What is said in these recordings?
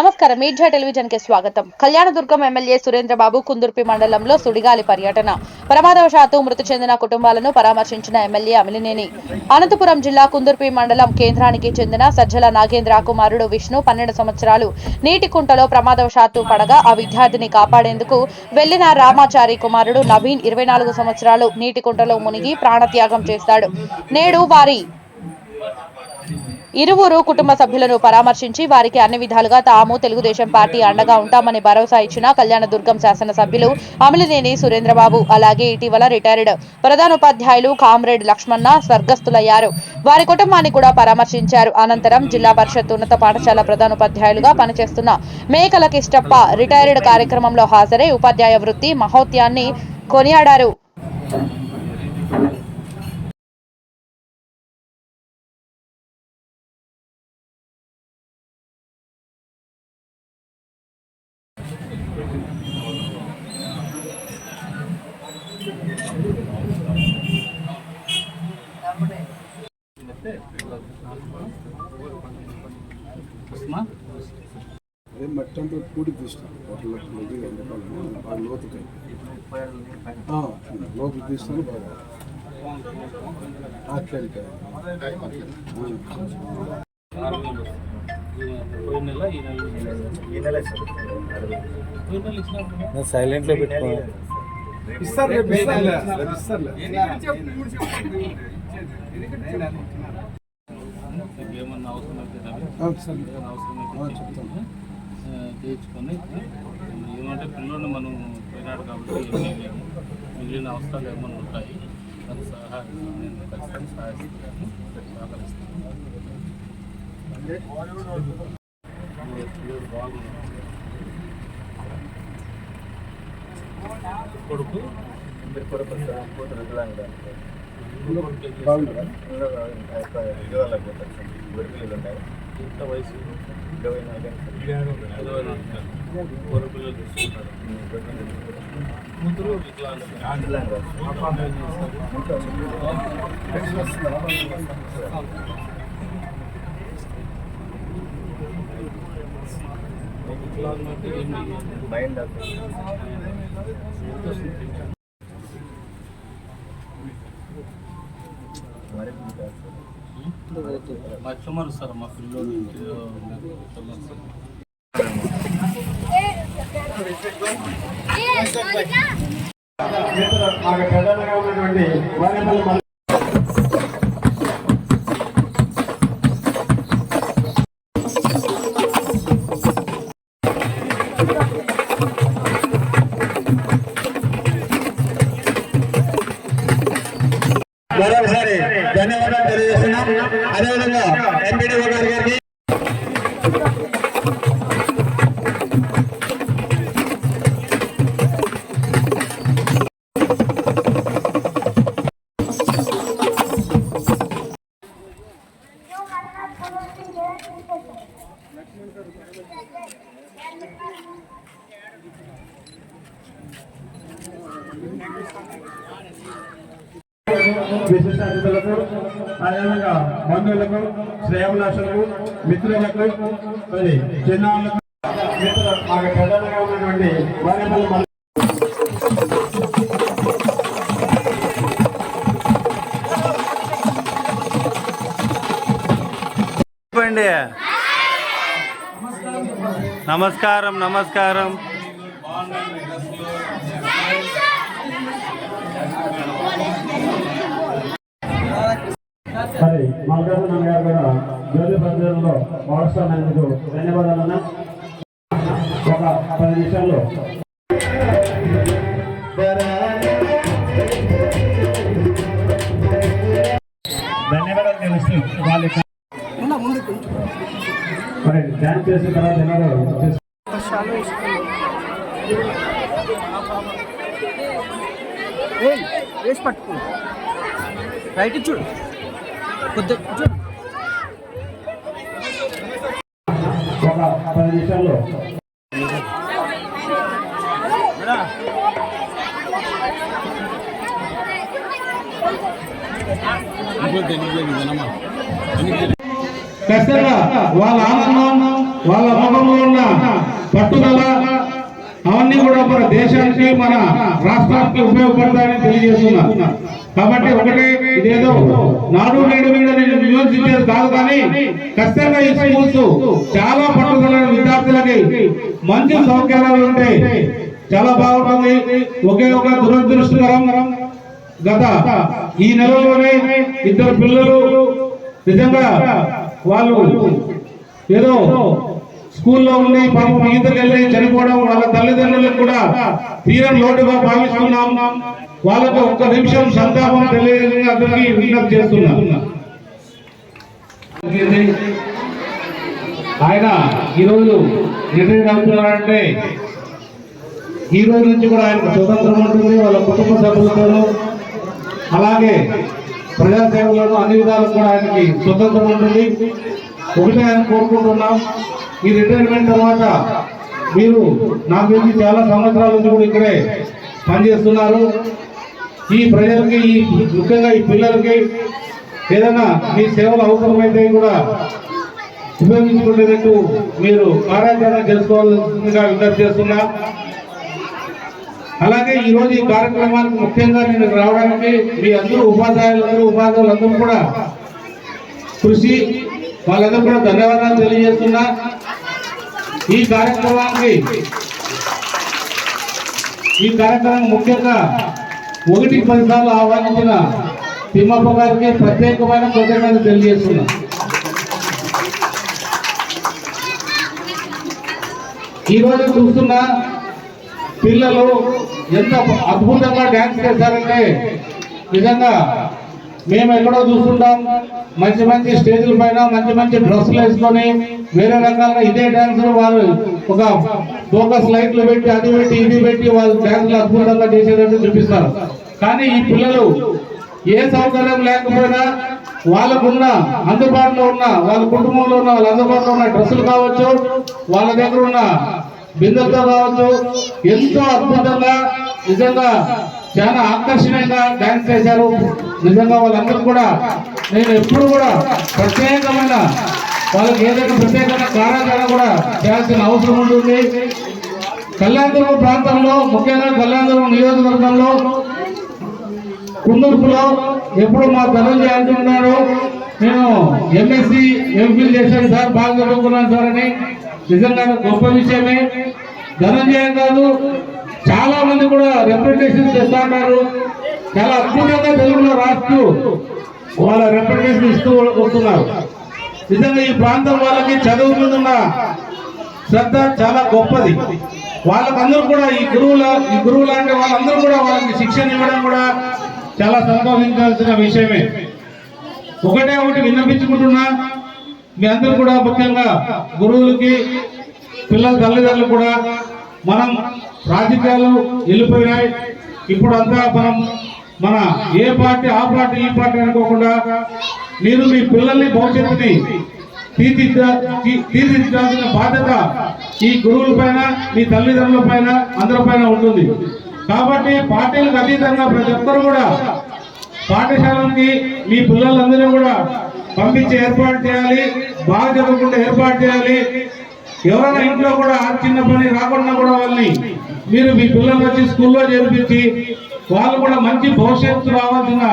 నమస్కారం. మీడియా టెలివిజన్కి స్వాగతం. కళ్యాణదుర్గం ఎమ్మెల్యే సురేంద్రబాబు కుందుర్పి మండలంలో సుడిగాలి పర్యటన. ప్రమాదవశాత్తు మృతి చెందిన కుటుంబాలను పరామర్శించిన ఎమ్మెల్యే అమిలినేని. అనంతపురం జిల్లా కుందుర్పి మండలం కేంద్రానికి చెందిన సజ్జల నాగేంద్ర కుమారుడు విష్ణు పన్నెండు సంవత్సరాలు నీటి కుంటలో ప్రమాదవశాత్తు పడగా ఆ విద్యార్థిని కాపాడేందుకు వెళ్ళిన రామాచారి కుమారుడు నవీన్ ఇరవై నాలుగు సంవత్సరాలు నీటి కుంటలో మునిగి ప్రాణత్యాగం చేశాడు నేడు వారి ఇరువురు కుటుంబ సభ్యులను పరామర్శించి వారికి అన్ని విధాలుగా తాము తెలుగుదేశం పార్టీ అండగా ఉంటామని భరోసా ఇచ్చిన కళ్యాణదుర్గం శాసనసభ్యులు అమిలినేని సురేంద్రబాబు అలాగే ఇటీవల రిటైర్డ్ ప్రధానోపాధ్యాయులు కామ్రేడ్ లక్ష్మణ స్వర్గస్థులయ్యారు. వారి కుటుంబాన్ని కూడా పరామర్శించారు. అనంతరం జిల్లా పరిషత్ ఉన్నత పాఠశాల ప్రధానోపాధ్యాయులుగా పనిచేస్తున్న మేకల కిష్టప్ప రిటైర్డ్ కార్యక్రమంలో హాజరై ఉపాధ్యాయ వృత్తి మహోత్యాన్ని కొనియాడారు. అదే మట్టి అంతా కూడి తీస్తాను హోటల్ ఎండాకాలం బాగా లోతుకాయ లోపల తీస్తాను బాగా. ఆఖ్యానికాయ పోయిన నెల ఇస్తారు రేపు ఏమన్నా అవసరం అయితే అవసరం అయితే చెప్తాను. చేయించుకొని ఏమంటే పిల్లలు మనం పోయినాడు కాబట్టి మిగిలిన అవసరాలు ఏమన్నా ఉంటాయి అది సహాయం నేను ఖచ్చితంగా సహాయిస్తాను సహకరిస్తాను కొడుకు. ఎంత వయసు? ఇరవై నాలుగు కొడుకు పిల్లలు చూసుకుంటారు కూతురు వికలాంగులు. వికలాంగులు అంటే ఏంటి? ఎంత వస్తుంది? మా చుమారు సార్ మా పిల్లలు మాకు ప్రధానంగా ఉన్నటువంటి వారేపల్లి మరొకసారి ధన్యవాదాలు తెలియజేస్తున్నాం అదేవిధంగా ఎంపీడీఓ గారి గారికి Thank you. విశిష్ట అతిథులకు అదేవిధంగా బంధువులకు శ్రేయభిలాషులకు మిత్రులకు మరి చిన్నారులకు మిత్రులు మాకు ప్రధానంగా ఉన్నటువంటి చెప్పండి. నమస్కారం నమస్కారం. మరి మల్కాపురం గారు కూడా జ్యోతి ప్రజలలో భాగస్వామ్యానికి ధన్యవాదాలన్నా ఒక పది నిమిషాల్లో. ధన్యవాదాలు తెలుస్తూ వాళ్ళ మరి డ్యాన్స్ చేసిన తర్వాత ధన్యవాదాలు వేసి పట్టుకో రైట్ చూడు. పది నిమిషాల్లో ఖచ్చితంగా వాళ్ళ ఆనందం వాళ్ళ ముఖంలో ఉన్న పట్టుదల అవన్నీ కూడా మన దేశానికి మన రాష్ట్రానికి ఉపయోగపడతాయని తెలియజేస్తున్నా కాబట్టి ఒకటే ఇదేదో నాడు నేడు మీద నేను విమర్శించేది కాదు కానీ ఖచ్చితంగా ఈ స్కూల్స్ చాలా పట్టుదల విద్యార్థులకి మంచి సౌకర్యాలు ఉంటాయి చాలా బాగుంటుంది. ఒకే ఒక దురదృష్టకరం గత ఈ నెలలోనే ఇద్దరు పిల్లలు నిజంగా వాళ్ళు ఏదో స్కూల్లో ఉండి పాపం ఈతకి వెళ్ళి చనిపోవడం వాళ్ళ తల్లిదండ్రులకు కూడా తీరం లోటుగా భావిస్తున్నాం. వాళ్ళకు ఒక్క నిమిషం సంతాపం తెలియని అందరికీ విజ్ఞప్తి చేస్తున్నా. ఆయన ఈరోజు రిటైర్ అవుతున్నారంటే ఈ రోజు నుంచి కూడా ఆయనకు స్వతంత్రం ఉంటుంది వాళ్ళ కుటుంబ సభ్యులతోనూ. అలాగే ప్రజాసేవలను అన్ని విధాలకు కూడా ఆయనకి స్వతంత్రం ఉంటుంది. ఒకటే కోరుకుంటున్నాం. ఈ రిటైర్మెంట్ తర్వాత మీరు నాకు తెలిసి చాలా సంవత్సరాల నుంచి కూడా ఇక్కడే పనిచేస్తున్నారు. ఈ ప్రజలకి ఈ ముఖ్యంగా ఈ పిల్లలకి ఏదైనా మీ సేవలు అవసరమైతే కూడా ఉపయోగించుకునేటట్టు మీరు కార్యాచరణ చేసుకోవాల్సిందిగా విజ్ఞప్తి చేస్తున్నా. అలాగే ఈరోజు ఈ కార్యక్రమానికి ముఖ్యంగా నేను రావడానికి మీ అందరూ ఉపాధ్యాయులందరూ ఉపాధ్యాయులందరూ కూడా కృషి వాళ్ళందరూ కూడా ధన్యవాదాలు తెలియజేస్తున్నా. ఈ కార్యక్రమానికి ఈ కార్యక్రమం ముఖ్యంగా ఒకటి పది సార్లు ఆహ్వానించిన తిమ్మప్ప గారికి ప్రత్యేకమైన కృతజ్ఞతలు తెలియజేస్తున్నా. ఈరోజు చూస్తున్న పిల్లలు ఎంత అద్భుతంగా డ్యాన్స్ చేశారంటే నిజంగా మేము ఎక్కడో చూస్తుంటాం. మంచి మంచి స్టేజ్ల పైన మంచి మంచి డ్రెస్సులు వేసుకొని వేరే రకాలుగా ఇదే డ్యాన్స్ వాళ్ళు ఒక ఫోకస్ లైట్లు పెట్టి అది పెట్టి ఇది పెట్టి వాళ్ళు డ్యాన్స్లు అద్భుతంగా చేసేటట్టు చూపిస్తారు. కానీ ఈ పిల్లలు ఏ సౌకర్యం లేకపోయినా వాళ్ళకున్న అందుబాటులో ఉన్న వాళ్ళ కుటుంబంలో ఉన్న వాళ్ళ అందుబాటులో ఉన్న డ్రెస్సులు కావచ్చు వాళ్ళ దగ్గర ఉన్న బిందెలతో కావచ్చు ఎంతో అద్భుతంగా నిజంగా చాలా ఆకర్షణీయంగా డాన్స్ చేశారు. నిజంగా వాళ్ళందరూ కూడా నేను ఎప్పుడు కూడా ప్రత్యేకమైన వాళ్ళకి ఏదైనా ప్రత్యేకమైన కార్యాచరణ కూడా చేయాల్సిన అవసరం ఉంటుంది. కళ్యాణదుర్గం ప్రాంతంలో ముఖ్యంగా కళ్యాణదుర్గం నియోజకవర్గంలో కుందూర్పులో ఎప్పుడు మా ధనంజయ అంటున్నాడు నేను ఎంఎస్సి ఎంఫిల్ చేశాను సార్ బాగా చదువుకున్నాను సార్ అని. నిజంగా గొప్ప విషయమే. ధనంజయ కాదు చాలా మంది కూడా రిప్రజెంటేషన్ చేస్తా ఉన్నారు. చాలా అద్భుతంగా తెలుగులో రాస్తూ వాళ్ళ రిప్రజెంటేషన్ ఇస్తూ వస్తున్నారు. నిజంగా ఈ ప్రాంతం వాళ్ళకి చదువు మీద ఉన్న శ్రద్ధ చాలా గొప్పది. వాళ్ళకందరూ కూడా ఈ గురువుల ఈ గురువు లాంటి వాళ్ళందరూ కూడా వాళ్ళకి శిక్షణ ఇవ్వడం కూడా చాలా సంతోషించాల్సిన విషయమే. ఒకటే ఒకటి విన్నపించుకుంటున్నా. మీ అందరూ కూడా ముఖ్యంగా గురువులకి పిల్లల తల్లిదండ్రులు కూడా మనం రాజకీయాలు వెళ్ళిపోయినాయి ఇప్పుడు అంతా మనం మన ఏ పార్టీ ఆ పార్టీ ఈ పార్టీ అనుకోకుండా మీరు మీ పిల్లల్ని భవిష్యత్తుని తీర్చిదిద్దాల్సిన బాధ్యత ఈ గురువుల పైన మీ తల్లిదండ్రుల పైన అందరి పైన ఉంటుంది. కాబట్టి పార్టీలకు అతీతంగా ప్రతి ఒక్కరు కూడా పాఠశాలకి మీ పిల్లలందరూ కూడా పంపించి ఏర్పాటు చేయాలి. బాగా చదువుకుంటే ఏర్పాటు చేయాలి. ఎవరైనా ఇంట్లో కూడా ఆ చిన్న పని రాకుండా కూడా వాళ్ళని మీరు మీ పిల్లలు వచ్చి స్కూల్లో చేర్పించి వాళ్ళు కూడా మంచి భవిష్యత్తు రావాల్సిన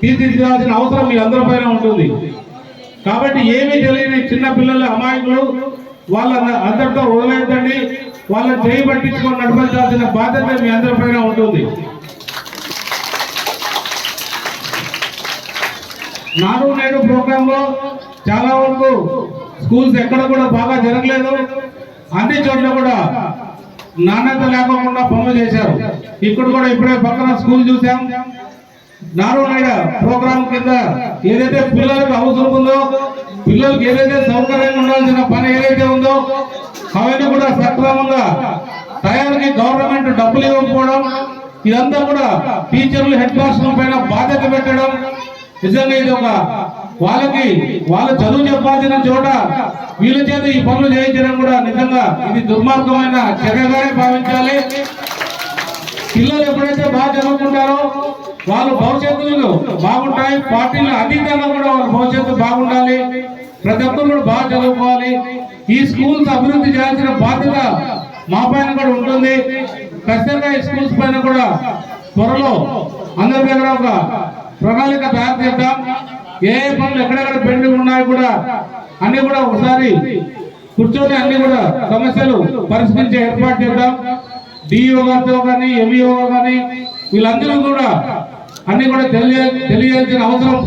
తీర్చిదిద్దాల్సిన అవసరం మీ అందరి పైన ఉంటుంది. కాబట్టి ఏమీ తెలియని చిన్న పిల్లల అమాయకులు వాళ్ళ అందరితో వదిలేద్దండి వాళ్ళని చేయి పట్టించుకొని నడిపించాల్సిన బాధ్యత మీ అందరి పైన ఉంటుంది. నాడు నేడు ప్రోగ్రామ్లో చాలా వరకు స్కూల్స్ ఎక్కడ కూడా బాగా జరగలేదు. అన్ని చోట్ల కూడా నాణ్యత లేకుండా పనులు చేశారు. ఇక్కడ కూడా ఇప్పుడే పక్కన స్కూల్ చూసాం నాడు ప్రోగ్రామ్ కింద ఏదైతే పిల్లలకు అవసరం ఉందో పిల్లలకు ఏదైతే సౌకర్యంగా ఉండాల్సిన పని ఏదైతే ఉందో అవన్నీ కూడా సక్రమంగా టయానికి గవర్నమెంట్ డబ్బులు ఇవ్వకపోవడం ఇదంతా కూడా టీచర్లు హెడ్ మాస్టర్ల పైన బాధ్యత పెట్టడం నిజంగా ఇది ఒక వాళ్ళకి వాళ్ళ చదువు చెప్పాల్సిన చోట వీళ్ళ చేత ఈ పనులు చేయించడం కూడా నిజంగా ఇది దుర్మార్గమైన చర్యగానే భావించాలి. పిల్లలు ఎప్పుడైతే బాగా చదువుకుంటారో వాళ్ళు భవిష్యత్తులు బాగుంటాయి పార్టీలు అతీతంగా కూడా వాళ్ళ భవిష్యత్తు బాగుండాలి. ప్రతి ఒక్కరు కూడా బాగా చదువుకోవాలి. ఈ స్కూల్స్ అభివృద్ధి చేయాల్సిన బాధ్యత మా పైన కూడా ఉంటుంది. ఖచ్చితంగా ఈ స్కూల్స్ పైన కూడా త్వరలో అందరి దగ్గర ఒక ప్రణాళిక తయారు చేద్దాం. ఏ పనులు ఎక్కడెక్కడ పెండింగ్ ఉన్నాయి కూడా అన్ని కూడా ఒకసారి కూర్చొని అన్ని కూడా సమస్యలు పరిష్కరించే ఏర్పాటు చేద్దాం. డిఈఓ గారితో కానీ ఎంఈఓ కానీ వీళ్ళందరూ కూడా అన్ని కూడా తెలియ తెలియాల్సిన అవసరం.